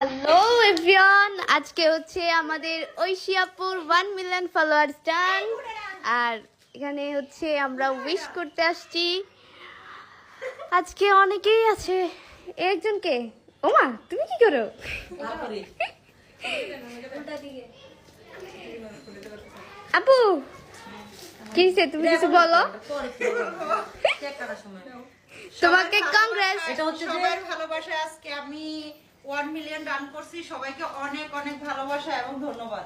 Hello everyone আজকে হচ্ছে আমাদের ঐশিয়াপুর ওয়ান মিলিয়ন ফলোয়ার্স ডান আর এখানে হচ্ছে আমরা উইশ করতে আসছি। আজকে অনেকেই আছে। একজনকে? ওমা তুমি কি করো? আপু কি তুমি কিছু বলো। তোমাকে কংগ্রেস এটা হচ্ছে সবার ভালোবাসা আজকে আমি। ওয়ান মিলিয়ন রান করছি সবাইকে অনেক অনেক ভালোবাসা এবং ধন্যবাদ।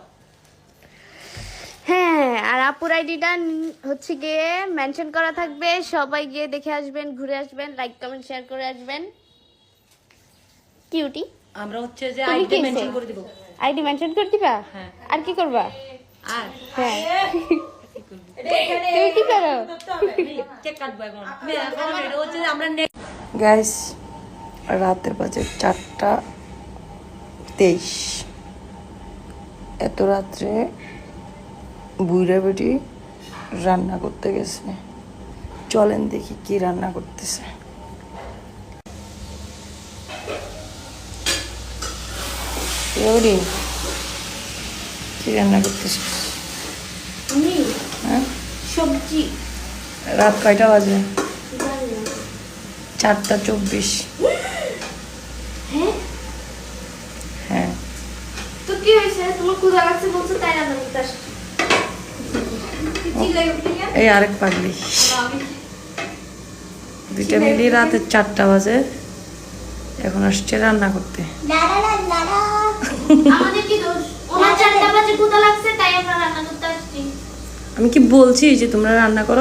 হ্যাঁ আর আপুর আইডিটা হচ্ছে গিয়ে মেনশন করা থাকবে। সবাই গিয়ে দেখে আসবেন ঘুরে আসবেন লাইক কমেন্ট শেয়ার করে আসবেন। কিউটি? আমরা হচ্ছে যে আইডি মেনশন? করে দিব। আইডি মেনশন করে দিবা? হ্যাঁ। আর কি করবা? আর? হ্যাঁ। তুমি কি করো? কেক কাটবো এখন। এটা হচ্ছে আমরা next- গ্যাস রাতের বাজে চারটা তেইশ। এত রাত্রে বুইরা বেটি রান্না করতে গেছে। চলেন দেখি কি রান্না করতেছে। কি রান্না করতেছে হ্যাঁ? সবজি। রাত কয়টা বাজে? চারটা চব্বিশ হ্যাঁ তো কি হয়েছে? তোমার ক্ষুধা লাগছে বলছো তাই রান্না করতে আসছি। এই আরেক পাগলি। দুইটা মিলিয়ে রাতে চারটা বাজে। এখন আসছে রান্না করতে। আমাদের কি দোষ? ওনার চারটা বাজে ক্ষুধা লাগছে তাই আমরা রান্না করতে আসছি। আমি কি বলছি যে তোমরা রান্না করো?